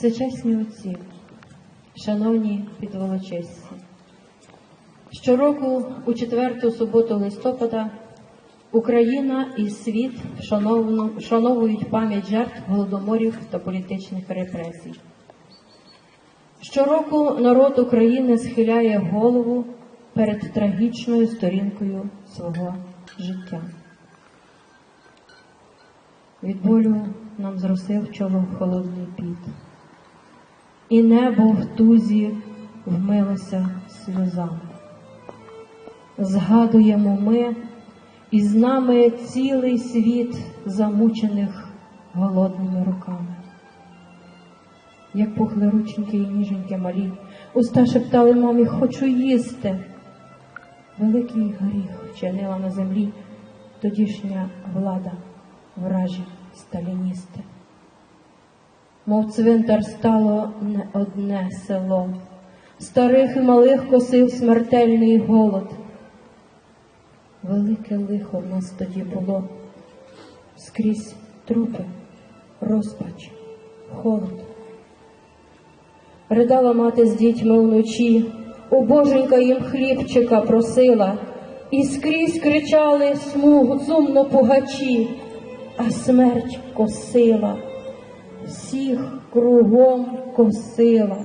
Всечесні отці, шановні підволочисці, щороку у четверту суботу листопада Україна і світ вшановують пам'ять жертв голодоморів та політичних репресій. Щороку народ України схиляє голову перед трагічною сторінкою свого життя. Від болю нам зросив чоло холодний піт, і небо в тузі вмилося сльозами. Згадуємо ми, і з нами цілий світ замучених голодними руками. Як пухли рученьки і ніженьки малі, уста шептали мамі, хочу їсти. Великий гріх вчинила на землі тодішня влада, вражі сталіністи. Мов цвинтар стало не одне село, старих і малих косив смертельний голод. Велике лихо в нас тоді було, скрізь трупи, розпач, холод. Ридала мати з дітьми вночі, у боженька їм хлібчика просила, і скрізь кричали смугу сумно пугачі, а смерть косила, всіх кругом косила.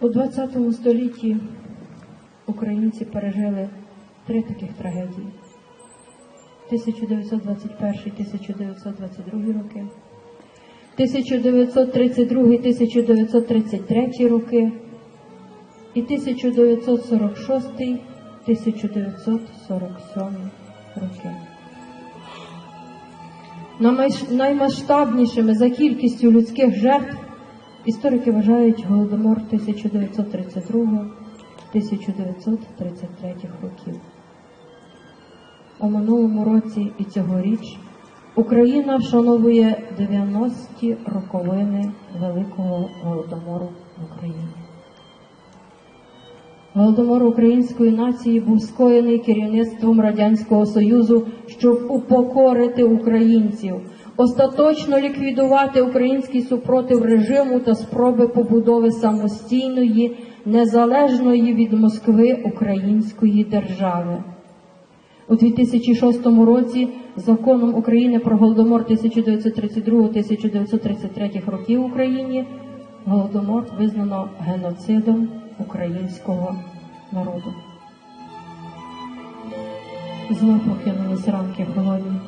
У ХХ столітті українці пережили три таких трагедії. 1921-1922 роки, 1932-1933 роки і 1946-1947 роки. Наймасштабнішими за кількістю людських жертв історики вважають голодомор 1932-1933 років. У минулому році і цьогоріч Україна вшановує 90-ті роковини Великого Голодомору в Україні. Голодомор української нації був скоєний керівництвом Радянського Союзу, щоб упокорити українців, остаточно ліквідувати український супротив режиму та спроби побудови самостійної, незалежної від Москви української держави. У 2006 році законом України про голодомор 1932-1933 років в Україні голодомор визнано геноцидом українського народу. Знов покинулись ранки холодні.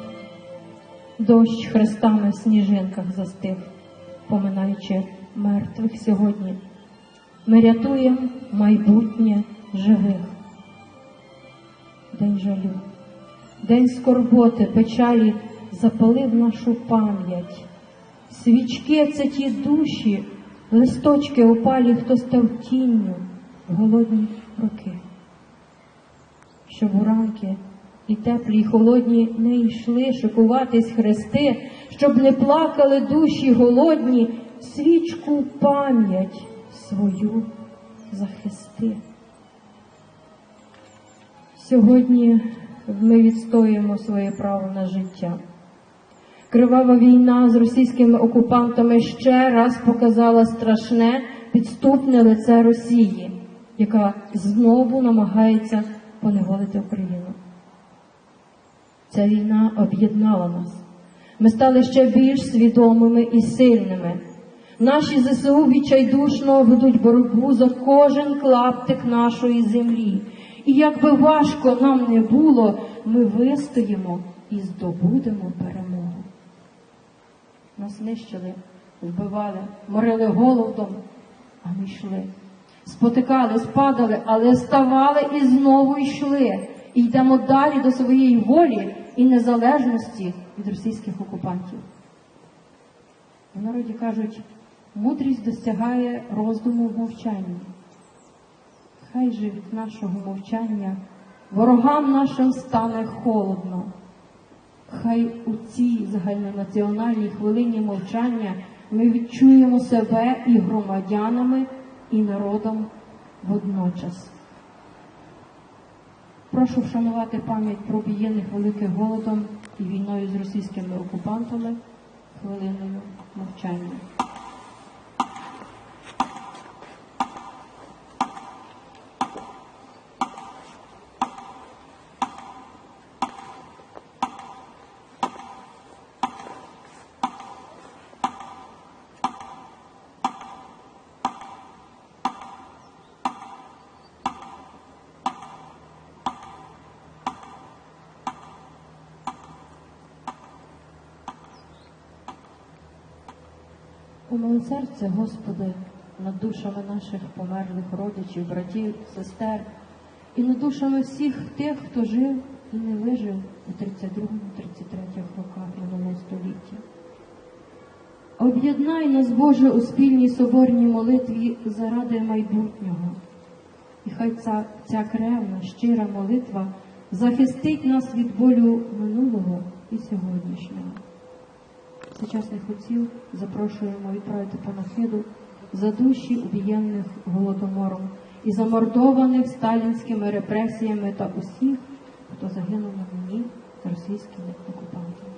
Дощ хрестами в сніжинках застиг, поминаючи мертвих сьогодні. Ми рятуємо майбутнє живих. День жалю, день скорботи, печалі запалив нашу пам'ять. Свічки це ті душі, листочки опалі, хто став тінню в голодні роки. Щоб уранки і теплі, і холодні не йшли шикуватись хрести, щоб не плакали душі голодні, свічку пам'ять свою захисти. Сьогодні ми відстоюємо своє право на життя. Кривава війна з російськими окупантами ще раз показала страшне підступне лице Росії, яка знову намагається поневолити Україну. Ця війна об'єднала нас. Ми стали ще більш свідомими і сильними. Наші ЗСУ відчайдушно ведуть боротьбу за кожен клаптик нашої землі. І як би важко нам не було, ми вистоїмо і здобудемо перемогу. Нас нищили, вбивали, морили голодом, а ми йшли. Спотикали, спадали, але ставали і знову йшли. І йдемо далі до своєї волі і незалежності від російських окупантів. В народі кажуть, мудрість досягає роздуму в мовчанні. Хай же від нашого мовчання ворогам нашим стане холодно. Хай у цій загальнонаціональній хвилині мовчання ми відчуємо себе і громадянами, і народом водночас. Прошу вшанувати пам'ять про об'єднаних великим голодом і війною з російськими окупантами хвилиною мовчання. Умили серце, Господи, над душами наших померлих родичів, братів, сестер, і над душами всіх тих, хто жив і не вижив у 32-33 роках минулого століття. Об'єднай нас, Боже, у спільній соборній молитві заради майбутнього. І хай ця, ця кревна, щира молитва захистить нас від болю минулого і сьогоднішнього. Сучасних отців запрошуємо відправити панахиду за душі убієнних голодомором і замордованих сталінськими репресіями та усіх, хто загинув на війні з російськими окупантами.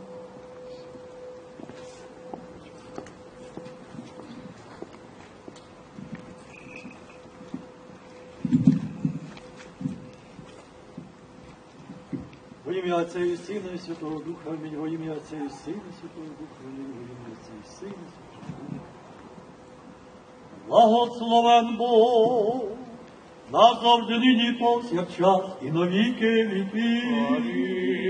Во ім'я Отця і Сина і Святого Духа, амінь. Во ім'я Отця і Сина і Святого Духа, амінь. Во ім'я Отця і Сина і Святого Духа. Благословен Бог, назавжди нині повсякчас і навіки віки. Амінь.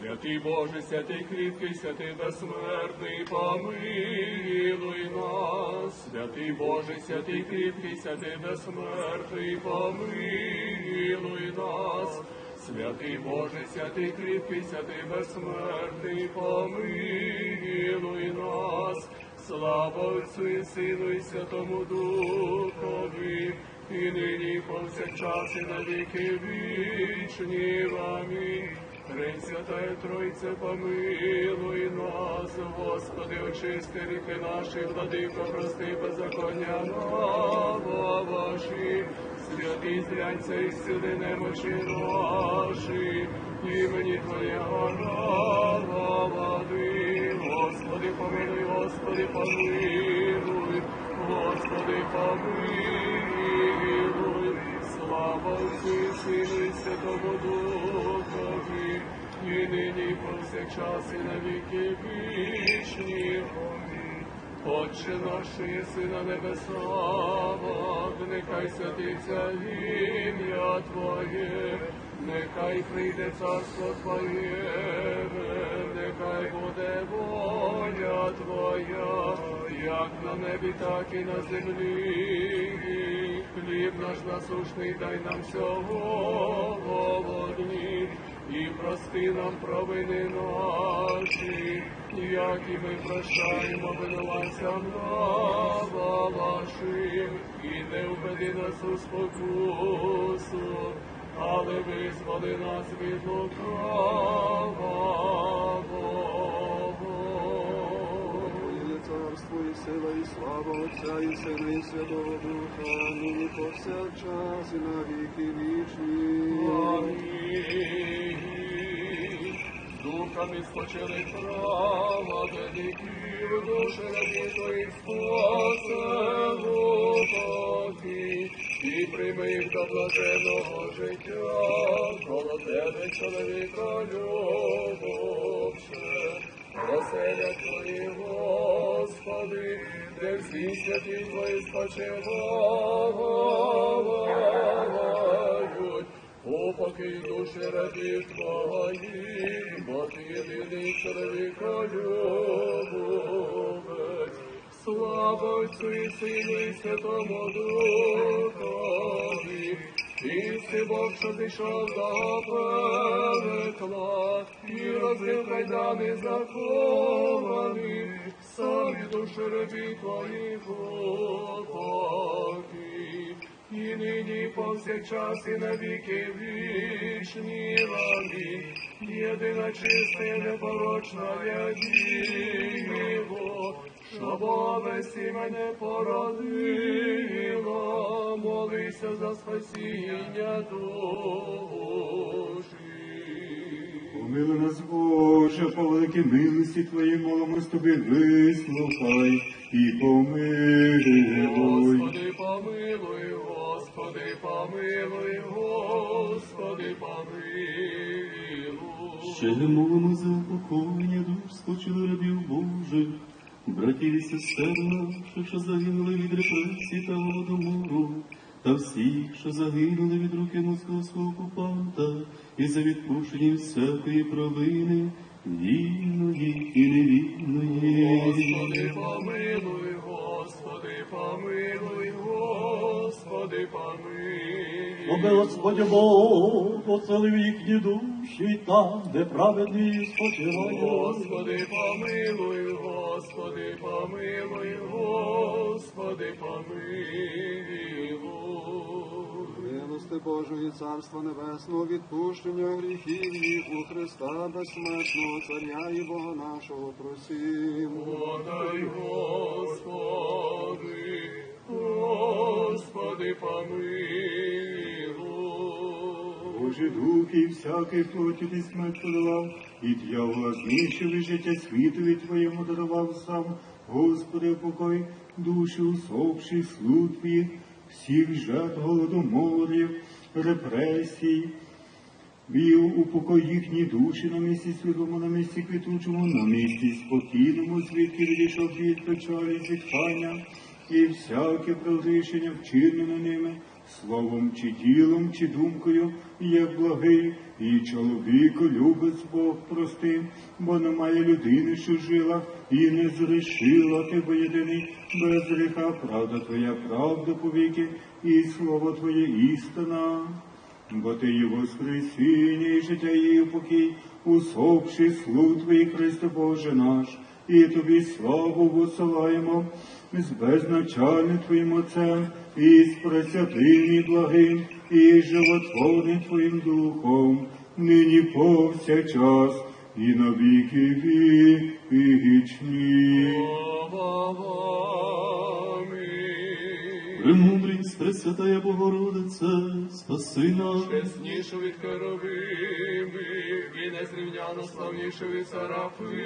Святий Боже, святий кріпкий, святий безсмертний, помилуй нас. Святий Боже, святий кріпкий, святий безсмертний, помилуй нас. Святий Боже, святий кріпкий, святий безсмертний, помилуй нас. Слава Отцю і Сину і Святому Духові, і нині і повсякчас і на віки вічні. Амінь. Пресвятая Тройце, помилуй нас, Господи, очисти ріки наші, владико, прости беззаконня ваші, святий зрянця і сили немочі наші, імені Твоєго рава води, Господи, помилуй, Господи, помилуй, Господи, помилуй, слава Отцю Сину і Святому Духові, і нині повсякчас і на віки вічні. Отче наш, єси на небесах, нехай святиться ім'я Твоє, нехай прийде царство Твоє, нехай буде воля Твоя, як на небі, так і на землі. Хліб наш насушний дай нам сьогодні, і прости нам провини наші, як і ми прощаємо винуватцям нашим, і не введи нас у спокусу, але визволи нас від. Царство і сила, і слава Отця, і Сина, і Святого Духа, нині повсякчас і на віки вічні. Амінь. Духами спочили права великів, душі раді твоїх спасену і прийми до блаженого життя, коло тебе, чоловіка любовше. Оселя Твої, Господи, де всі святі Твої спочивають, упокій душі рабів Твої, бо Ти єдиний чоловіка любовець. Слава Отцю і Святому Духові, і си Бог, що зійшов до пекла, і розбив кайдани заковані, самі душі рабі твої глибокі, і нині повсякчас і на віки вічні амінь. Єдина чиста і непорочна діво, щоб овесі мене породила, молися за спасіння душі. Помилуй нас, Боже, по великій милості Твоїй, молимось Тобі, вислухай і помилуй. Господи, помилуй, Господи, помилуй, Господи, помилуй. Ще не молимо за упокоєння душ спочили рабів Божих, братів і сестер наших, що загинули від репресій та голодомору, та всіх, що загинули від руки московського окупанта, і за відпущення всякої провини, вільної і невільної. Господи, помилуй, Господи, помилуй, Оби Господь Бог поцелив їхні душі там, де праведні спочивають. Господи, помилуй, Господи, помилуй, Господи, помилуй. Милости Божої Царства Небесного, відпущення гріхів їх у Христа безсмертного Царя і Бога нашого просім. Подай, Господи, Господи, помилуй. Божі дух і всякий плоті ти смерть подолав, і дьявола знищив, і життя світові Твоєму дарував сам. Господи, покой душі усопших слуг Твоїх, всіх жертв голодоморів, репресій, Вів упокой їхні душі на місці святому, на місці квітучому, на місці спокійному, звідки відійшов від печалі зітхання, і всяке прорішення вчинене ними, словом чи ділом, чи думкою, як благий, і чоловіку любить Бог простим, бо немає людини, що жила, і не зрішила ти, бо єдиний без гріха, правда твоя, правда повіки, і слово Твоє істина. Бо ти є воскресіння і життя і покій, усопши слуг Твій, Христе Боже наш, і Тобі славу посилаємо з безначальним Твоїм Отцем, і з пресвятим і благим, і животворним Твоїм Духом, нині повсякчас, і на віки вічні. Премудрість, Пресвятая Богородице, спаси нас. Чеснішу від Керовимів і незрівняно славнішу від Серафимів,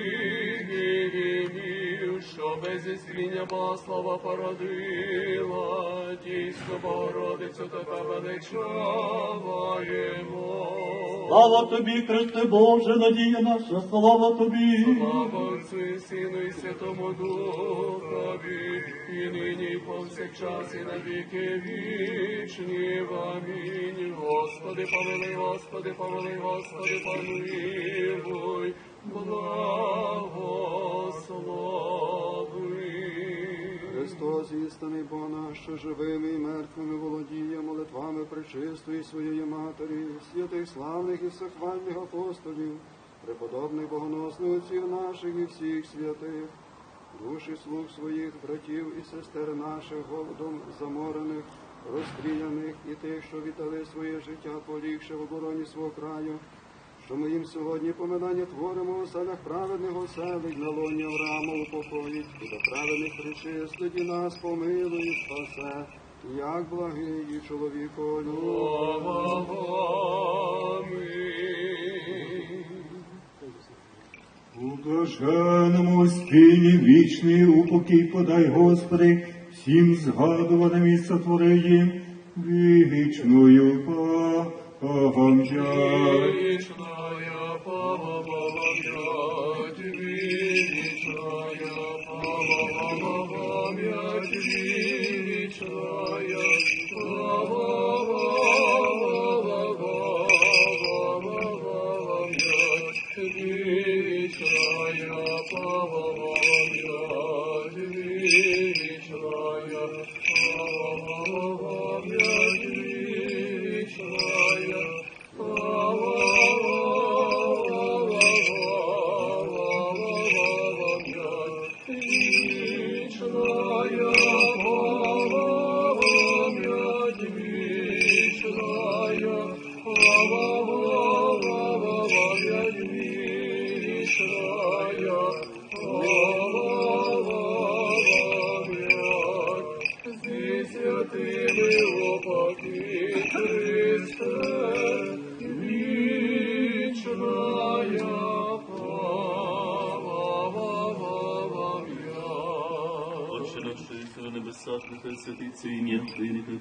що без іскріння Богослова породила, дійсно Богородицю тебе величаваємо. Слава тобі, Христе Боже, надія наша, слава тобі. Слава Отцю і Сину і Святому Духові, і нині, і повсякчас, і на віки вічні. Амінь. Господи, помилуй, Господи, помилуй, Господи, помилуй, благослови. Христос, істинний Бог наш, живими і мертвими володіє молитвами пречистої своєї Матері, святих славних і всехвальних апостолів, преподобних богоносних отців наших і всіх святих, душі слуг своїх братів і сестер наших, голодом заморених, розстріляних і тих, що віддали своє життя, полігши в обороні свого краю, що ми їм сьогодні поминання творимо у селях праведних оселить, на лоні Авраама упокоїть, і до праведних причистить, і нас помилуй, і спасе, як благий і чоловіколюб. У блаженному спині вічний упокій подай, Господи, всім згадуваним і сотвори вічною пам'ять. Вечная память, вечная память, вечная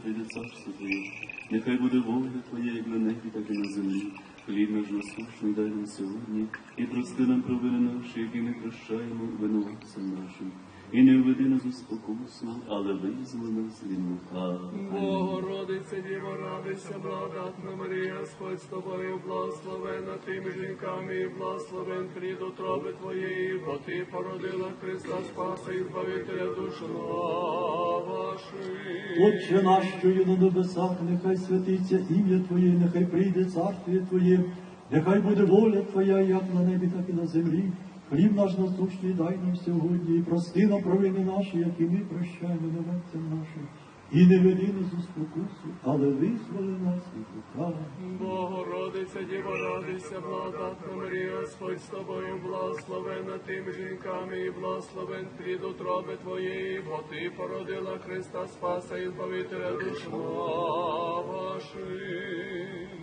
прийде царство Твоє, нехай буде воля Твоя, як на небі, так і на землі. Хліб наш насущний дай нам сьогодні, і прости нам провини наші, які не прощаємо винуватцям нашим. І не введи нас у спокусу, але визволи нас від лука. Богородице, Діво, радуйся, благодатна Марія, Господь з тобою, благословена ти між жінками, і благословен плід утроби твоєї, бо ти породила Христа Спаса і Збавителя душ ваших. Отче наш, що є на небесах, нехай святиться ім'я Твоє, нехай прийде царствіє Твоє, нехай буде воля Твоя, як на небі, так і на землі. Хліб наш насущний дай нам сьогодні, і прости нам провини наші, які ми прощаємо винуватцям нашим. І не веди нас у спокусу, але визволи нас від лукава. Богородиця, Діво, радуйся, благодатна Марія, Господь з тобою, благословена ти між жінками, і благословен плід утроби твоєї, бо ти породила Христа Спаса і Збавителя душ ваших.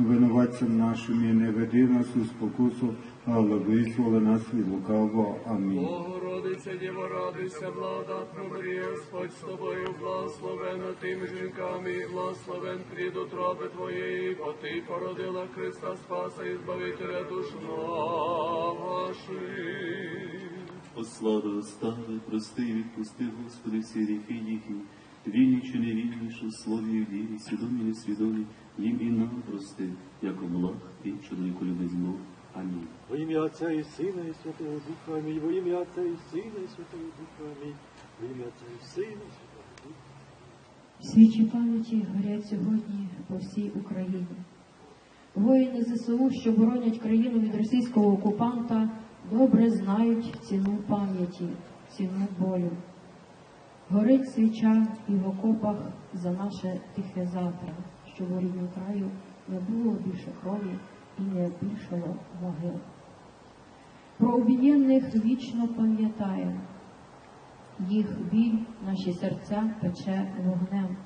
Винуватцям нашим і не веди нас у спокусу, але визволи нас від лукавого. Амінь. Богородиця, Діво, радуйся, благодатна Марія, Господь з тобою, благословена ти між жінками, і благословен плід утроби твоєї, бо ти породила Христа Спаса і Збавителя душ ваших. Послави остави, прости і відпусти, Господи, всі гріхи їхні, вільні чи невільні, що в слові і в вірі, свідомі і несвідомі, і нам прости, як облах і чоловіку любить Бог. Амінь. Во ім'я Отця і Сина, і Святого Духа, амінь. Во ім'я Отця і Сина, і Святого Духа, амінь. Во ім'я Отця і Сина, і Святого Духа. Свічі пам'яті горять сьогодні по всій Україні. Воїни ЗСУ, що боронять країну від російського окупанта, добре знають ціну пам'яті, ціну болю. Горить свіча і в окопах за наше тихе завтра, у рідному краю не було більше крові і не більшало могил. Про обієнних вічно пам'ятаємо, їх біль наші серця пече вогнем.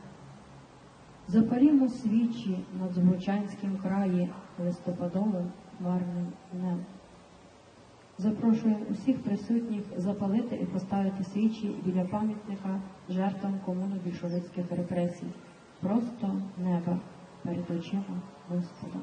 Запалімо свічі над Звучанським краї листопадовим хмарним днем. Запрошуємо усіх присутніх запалити і поставити свічі біля пам'ятника жертвам комуну більшовицьких репресій. Просто небо перед очима Господа.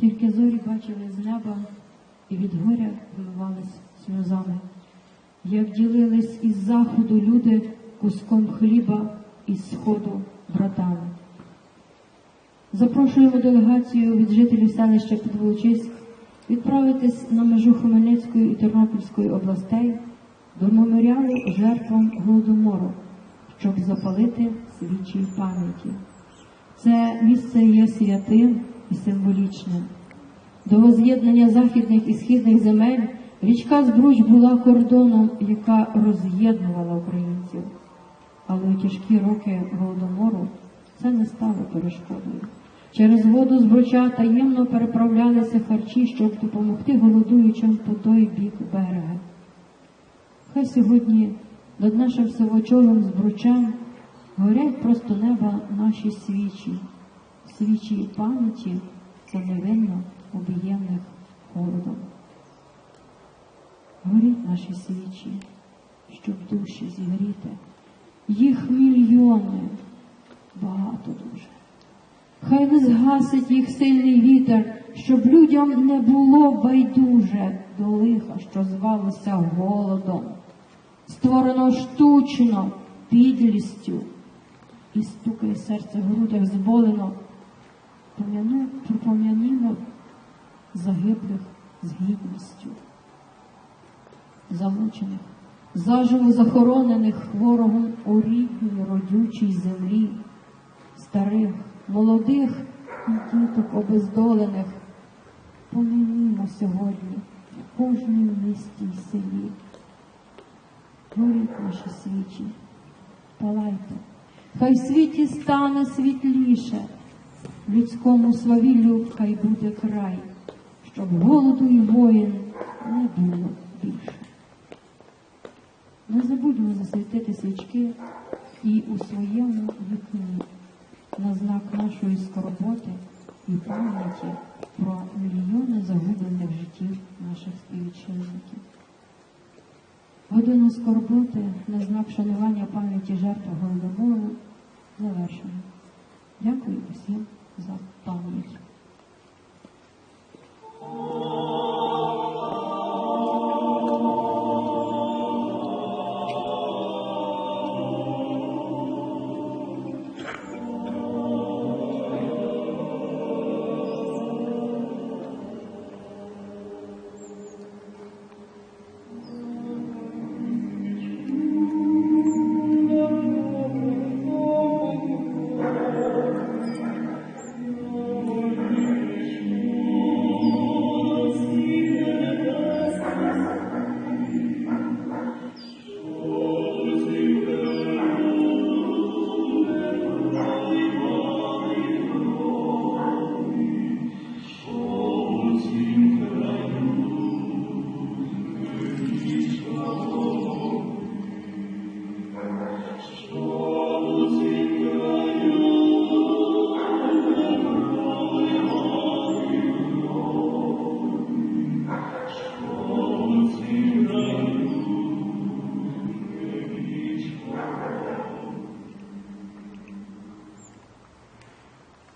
Тільки зорі бачили з неба і від горя вмивались сльозами. Як ділились із заходу люди куском хліба із сходу братами. Запрошуємо делегацію від жителів селища Підволочиськ відправитись на межу Хмельницької і Тернопільської областей до меморіалу жертвам Голодомору, щоб запалити свічі пам'яті. Це місце є святим і символічним. До воз'єднання західних і східних земель річка Збруч була кордоном, яка роз'єднувала українців. Але у тяжкі роки голодомору це не стало перешкодою. Через воду Збруча таємно переправлялися харчі, щоб допомогти голодуючим по той бік берега. Хай сьогодні над нашим сивочолим збручем горять просто неба наші свічі, свічі пам'яті за невинно обіємних холодом. Горіть наші свічі, щоб душі зігріти. Їх мільйони, багато дуже. Хай не згасить їх сильний вітер, щоб людям не було байдуже до лиха, що звалося голодом, створено штучно, підлістю, і стукає серце в грудях зболено. Пропом'янімо загиблих з гідністю, замучених, заживо захоронених ворогом у рідній родючій землі, старих, молодих і діток обездолених. Помінімо сьогодні в кожній місті й селі. Горіть наші свічі, палайте, хай в світі стане світліше, людському свавіллю хай буде край, щоб голоду і воїн не було більше. Не забудьмо засвітити свічки і у своєму вікні на знак нашої скорботи і пам'яті про мільйони загублених життів наших співвітчизників. Годину скорботи на знак шанування пам'яті жертв Голодомору завершено. Дякую усім за пам'ять.